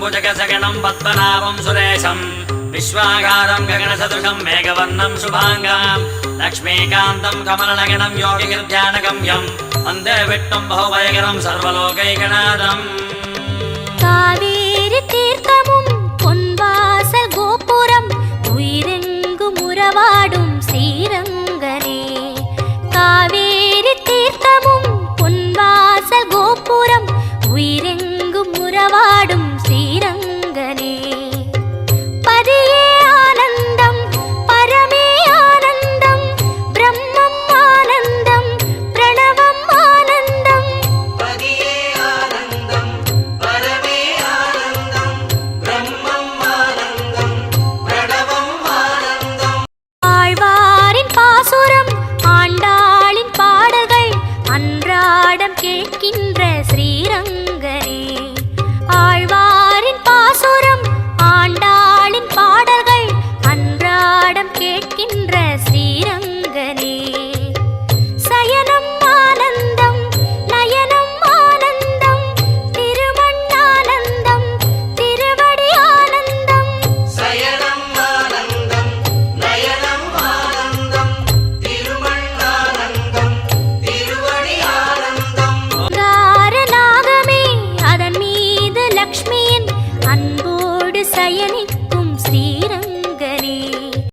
भुजगसगणम् पद्मनाभम् सुरेशम् विश्वागारम् गगनसदृशम् मेघवर्णम् शुभाङ्गाम् लक्ष्मीकान्तम् कमलनगनम् योगिगिर्ध्यानगम्यम् वन्दे विट्टम् बहुवैकरम् सर्वलोकैकनादम् கேட்கின்ற ஸ்ரீரங்க பயணி